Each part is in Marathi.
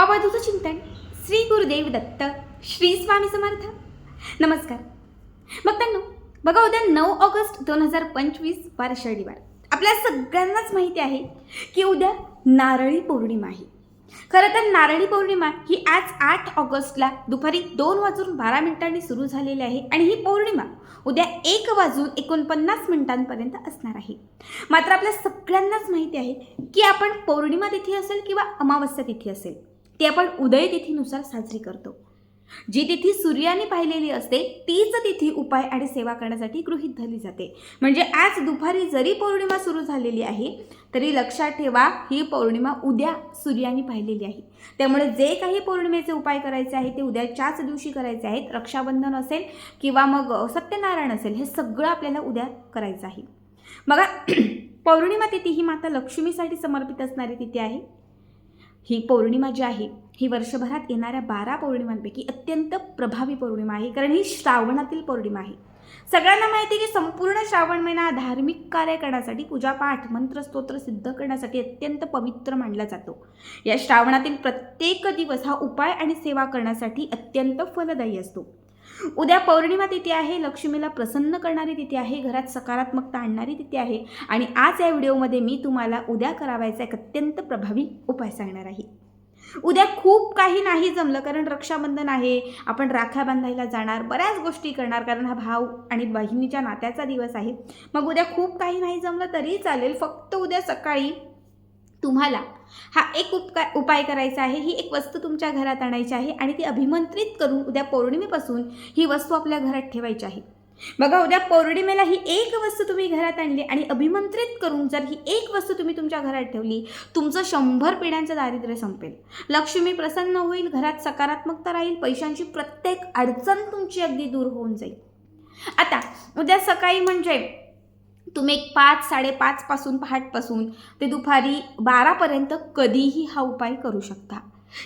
अवधूत चिंतन श्री गुरुदेव दत्त श्री स्वामी समर्थ. नमस्कार. बघतांनो बघा उद्या नऊ ऑगस्ट दोन हजार पंचवीस वार शनिवार. आपल्या सगळ्यांनाच माहिती आहे की उद्या नारळी पौर्णिमा आहे. खरं तर नारळी पौर्णिमा ही आज आठ ऑगस्टला दुपारी दोन वाजून बारा मिनिटांनी सुरू झालेली आहे आणि ही पौर्णिमा उद्या एक वाजून एकोणपन्नास मिनिटांपर्यंत असणार आहे. मात्र आपल्या सगळ्यांनाच माहिती आहे की आपण पौर्णिमा तिथी असेल किंवा अमावस्या तिथी असेल. ती आपण उदय तिथीनुसार साजरी करतो. जी तिथी सूर्याने पाहिलेली असते तीच तिथी उपाय आणि सेवा करण्यासाठी गृहीत धरली जाते. म्हणजे आज दुपारी जरी पौर्णिमा सुरू झालेली आहे तरी लक्षात ठेवा ही पौर्णिमा उद्या सूर्याने पाहिलेली आहे. त्यामुळे जे काही पौर्णिमेचे उपाय करायचे आहे ते उद्याच्याच दिवशी करायचे आहेत. रक्षाबंधन असेल किंवा मग सत्यनारायण असेल हे सगळं आपल्याला उद्या करायचं आहे. बघा पौर्णिमा तिथी ही माता लक्ष्मीसाठी समर्पित असणारी तिथी आहे. ही पौर्णिमा जी आहे ही वर्षभरात येणाऱ्या बारा पौर्णिमांपैकी अत्यंत प्रभावी पौर्णिमा आहे कारण ही श्रावणातील पौर्णिमा आहे. सगळ्यांना माहिती आहे की संपूर्ण श्रावण महिना हा धार्मिक कार्य करण्यासाठी पूजापाठ मंत्र स्तोत्र सिद्ध करण्यासाठी अत्यंत पवित्र मानला जातो. या श्रावणातील प्रत्येक दिवस हा उपाय आणि सेवा करण्यासाठी अत्यंत फलदायी असतो. उद्या पौर्णिमा तिथी आहे लक्ष्मीला प्रसन्न करणारी तिथी आहे घरात सकारात्मकता आणणारी तिथी आहे आणि आज या व्हिडिओमध्ये मी तुम्हाला उद्या करावायचा एक अत्यंत प्रभावी उपाय सांगणार आहे. उद्या खूप काही नाही जमलं कारण रक्षाबंधन आहे आपण राख्या बांधायला जाणार बऱ्याच गोष्टी करणार कारण हा भाव आणि बहिणीच्या नात्याचा दिवस आहे. मग उद्या खूप काही नाही जमलं तरी चालेल फक्त उद्या सकाळी तुम्हाला हा एक उपका उपाय करायचा आहे. ही एक वस्तू तुमच्या घरात आणायची आहे आणि ती अभिमंत्रित करून उद्या पौर्णिमेपासून ही वस्तू आपल्या घरात ठेवायची आहे. बघा उद्या पौर्णिमेला ही एक वस्तू तुम्ही घरात आणली आणि अभिमंत्रित करून जर ही एक वस्तू तुम्ही तुमच्या घरात ठेवली तुमचं शंभर पिढ्यांचं दारिद्र्य संपेल. लक्ष्मी प्रसन्न होईल घरात सकारात्मकता राहील पैशांची प्रत्येक अडचण तुमची अगदी दूर होऊन जाईल. आता उद्या सकाळी म्हणजे तुम्ही एक पाच साडेपाचपासून पहाटपासून ते दुपारी बारापर्यंत कधीही हा उपाय करू शकता.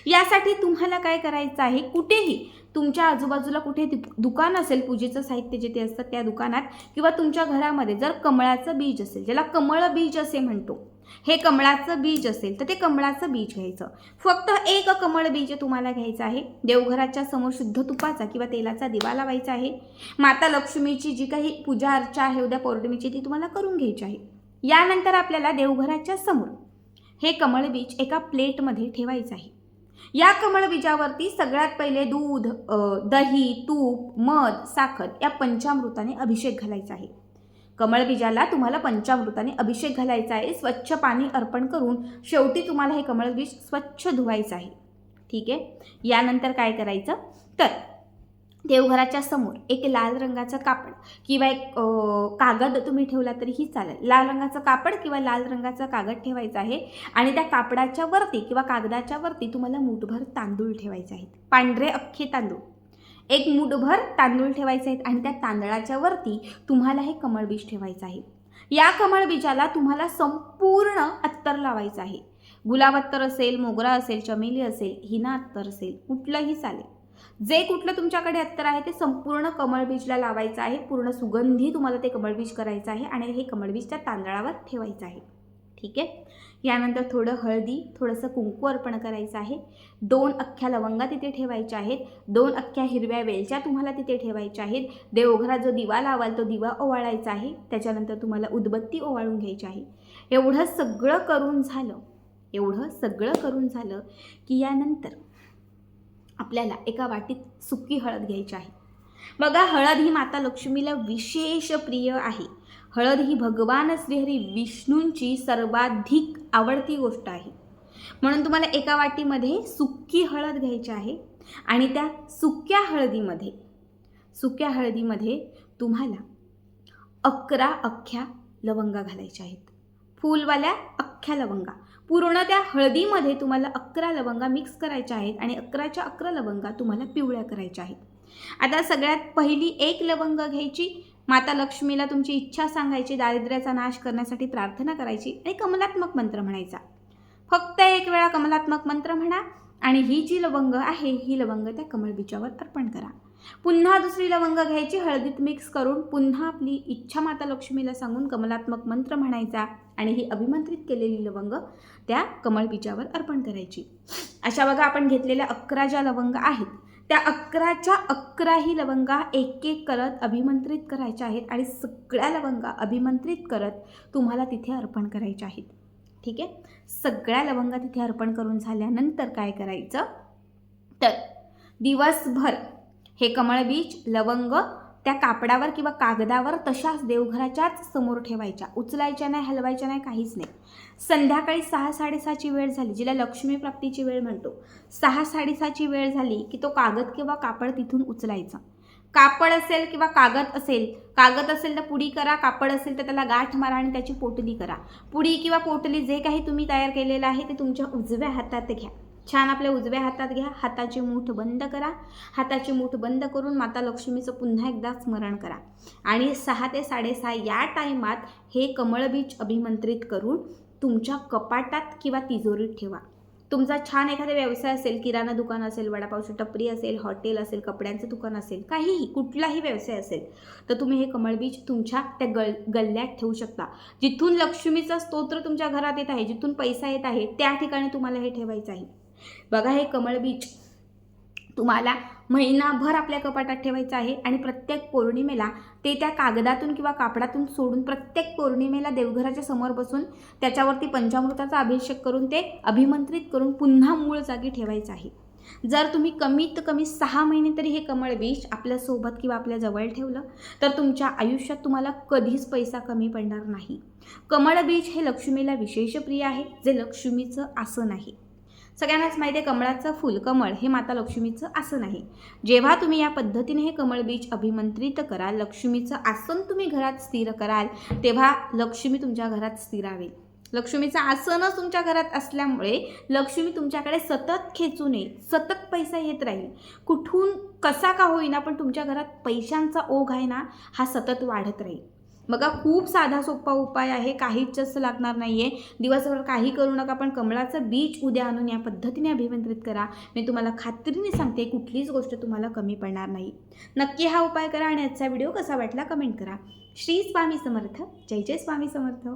यासाठी तुम्हाला काय करायचं आहे? कुठेही तुमच्या आजूबाजूला कुठे दु- दुकान असेल पूजेचं साहित्य जिथे असतं त्या दुकानात किंवा तुमच्या घरामध्ये जर कमळाचं बीज असेल ज्याला कमळ बीज असे म्हणतो हे कमळाचं बीज असेल तर ते कमळाचं बीज घ्यायचं. फक्त एक कमळ बीज तुम्हाला घ्यायचं आहे. देवघराच्या समोर शुद्ध तुपाचा किंवा तेलाचा दिवा लावायचा आहे. माता लक्ष्मीची जी काही पूजा अर्चा आहे उद्या पौर्णिमेची ती तुम्हाला करून घ्यायची आहे. यानंतर आपल्याला देवघराच्या समोर हे कमळ बीज एका प्लेटमध्ये ठेवायचं आहे. या कमळ बीजावरती सगळ्यात पहिले दूध दही तूप मध साखर या पंचामृताने अभिषेक घालायचा आहे. कमळ बीजाला तुम्हाला पंचामृताने अभिषेक घालायचा आहे. स्वच्छ पाणी अर्पण करून शेवटी तुम्हाला हे कमळबीज स्वच्छ धुवायचं आहे. ठीक आहे? यानंतर काय करायचं? तर देवघराच्या समोर एक लाल रंगाचं कापड किंवा एक कागद तुम्ही ठेवला तरीही चालेल. लाल रंगाचं कापड किंवा लाल रंगाचा कागद ठेवायचा आहे आणि त्या कापडाच्या वरती किंवा कागदाच्या वरती तुम्हाला मूठभर तांदूळ ठेवायचे आहेत. पांढरे अख्खे तांदूळ. एक मुठभर तांदूळ ठेवायचे आहेत आणि त्या तांदळाच्या वरती तुम्हाला हे कमळबीज ठेवायचं आहे. या कमळबीजाला तुम्हाला संपूर्ण अत्तर लावायचं आहे. गुलाब अत्तर असेल मोगरा असेल चमेली असेल हिना अत्तर असेल कुठलंही चालेल. जे कुठलं तुमच्याकडे अत्तर आहे ते संपूर्ण कमळबीजला लावायचं आहे. पूर्ण सुगंधी तुम्हाला ते कमळबीज करायचं आहे आणि हे कमळबीज त्या तांदळावर ठेवायचं आहे. ठीक आहे? यानंतर थोडं हळदी थोडंसं कुंकू अर्पण करायचं आहे. दोन अख्ख्या लवंगा तिथे ठेवायच्या आहेत. दोन अख्ख्या हिरव्या वेलच्या तुम्हाला तिथे ठेवायच्या आहेत. देवघरात जो दिवा लावाल तो दिवा ओवाळायचा आहे. त्याच्यानंतर तुम्हाला उदबत्ती ओवाळून घ्यायची आहे. एवढं सगळं करून झालं एवढं सगळं करून झालं की यानंतर आपल्याला एका वाटीत सुकी हळद घ्यायची आहे. बघा हळद ही माता लक्ष्मीला विशेष प्रिय आहे. हळद ही भगवान श्रीहरी विष्णूंची सर्वाधिक आवडती गोष्ट आहे. म्हणून तुम्हाला एका वाटीमध्ये सुकी हळद घ्यायची आहे आणि त्या सुक्या हळदीमध्ये सुक्या हळदीमध्ये तुम्हाला अकरा अख्ख्या लवंगा घालायच्या आहेत. फुलवाल्या अख्ख्या लवंगा. पूर्ण त्या हळदीमध्ये तुम्हाला अकरा लवंगा मिक्स करायच्या आहेत आणि अकराच्या अकरा लवंगा तुम्हाला पिवळ्या करायच्या आहेत. आता सगळ्यात पहिली एक लवंग घ्यायची माता लक्ष्मीला तुमची इच्छा सांगायची दारिद्र्याचा नाश करण्यासाठी प्रार्थना करायची आणि कमलात्मक मंत्र म्हणायचा. फक्त एक वेळा कमलात्मक मंत्र म्हणा आणि ही जी लवंग आहे ही लवंग त्या कमळबीजावर अर्पण करा. पुन्हा दुसरी लवंग घ्यायची हळदीत मिक्स करून पुन्हा आपली इच्छा माता लक्ष्मीला सांगून कमलात्मक मंत्र म्हणायचा आणि ही अभिमंत्रित केलेली लवंग त्या कमळ बीजावर अर्पण करायची. अशा बघा आपण घेतलेल्या अकरा ज्या लवंग आहेत त्या अकराच्या अकराही लवंगा एक एक करत अभिमंत्रित करायच्या आहेत आणि सगळ्या लवंगा अभिमंत्रित करत तुम्हाला तिथे अर्पण करायच्या आहेत. ठीक आहे? सगळ्या लवंगा तिथे अर्पण करून झाल्यानंतर काय करायचं? तर दिवसभर हे कमळ बीज लवंग त्या कापडावर किंवा कागदावर तशाच देवघराच्याच समोर ठेवायच्या. उचलायच्या नाही हलवायच्या नाही काहीच नाही. संध्याकाळी सहा साडेसहाची वेळ झाली जिला लक्ष्मी प्राप्तीची वेळ म्हणतो. सहा साडेसहाची वेळ झाली की तो कागद किंवा कापड तिथून उचलायचा. कापड असेल किंवा कागद असेल कागद असेल तर पुडी करा कापड असेल तर त्याला गाठ मारा आणि त्याची पोटली करा. पुडी किंवा पोटली जे काही तुम्ही तयार केलेलं आहे ते तुमच्या उजव्या हातात घ्या. छान आपल्या उजव्या हातात घ्या. हाताची मूठ बंद करा. हाताची मूठ बंद करून माता लक्ष्मीचं पुन्हा एकदा स्मरण करा. आणि सहा ते साडेसहा या टायमात हे कमळबीज अभिमंत्रित करून तुमच्या कपाटात किंवा तिजोरीत ठेवा. तुमचा छान एखादा व्यवसाय असेल किराणा दुकान असेल वडापावची टपरी असेल हॉटेल असेल कपड्यांचं दुकान असेल काहीही कुठलाही व्यवसाय असेल तर तुम्ही हे कमळबीज तुमच्या त्या गल गल्ल्यात ठेवू शकता. जिथून लक्ष्मीचा स्तोत्र तुमच्या घरात येत आहे जिथून पैसा येत आहे त्या ठिकाणी तुम्हाला हे ठेवायचं आहे. बघा हे कमळ बीच तुम्हाला महिनाभर आपल्या कपाटात ठेवायचं आहे आणि प्रत्येक पौर्णिमेला ते त्या कागदातून किंवा कापडातून सोडून प्रत्येक पौर्णिमेला देवघराच्या समोर बसून त्याच्यावरती पंचामृताचा अभिषेक करून ते अभिमंत्रित करून पुन्हा मूळ जागी ठेवायचं आहे. जर तुम्ही कमीत कमी सहा महिने तरी हे कमळ बीज आपल्यासोबत किंवा आपल्या जवळ ठेवलं तर तुमच्या आयुष्यात तुम्हाला कधीच पैसा कमी पडणार नाही. कमळ बीज हे लक्ष्मीला विशेष प्रिय आहे जे लक्ष्मीचं आसन आहे. सगळ्यांनाच माहिती आहे कमळाचं फुल कमळ हे माता लक्ष्मीचं आसन आहे. जेव्हा तुम्ही या पद्धतीने हे कमळ बीज अभिमंत्रित कराल लक्ष्मीचं आसन तुम्ही घरात स्थिर कराल तेव्हा लक्ष्मी तुमच्या घरात स्थिरावेल लक्ष्मीचं आसनच तुमच्या घरात असल्यामुळे लक्ष्मी तुमच्याकडे सतत खेचून येईल सतत पैसा येत राहील. कुठून कसा का होईना पण तुमच्या घरात पैशांचा ओघ आहे ना हा सतत वाढत राहील. बघा खूप साधा सोपा उपाय आहे काहीच जास्त लागणार नाही आहे दिवसभर काही करू नका पण कमळाचं बीज उद्या आणून या पद्धतीने अभिमंत्रित करा. मी तुम्हाला खात्रीने सांगते कुठलीच गोष्ट तुम्हाला कमी पडणार नाही. नक्की हा उपाय करा आणि आजचा व्हिडिओ कसा वाटला कमेंट करा. श्री स्वामी समर्थ. जय जय स्वामी समर्थ.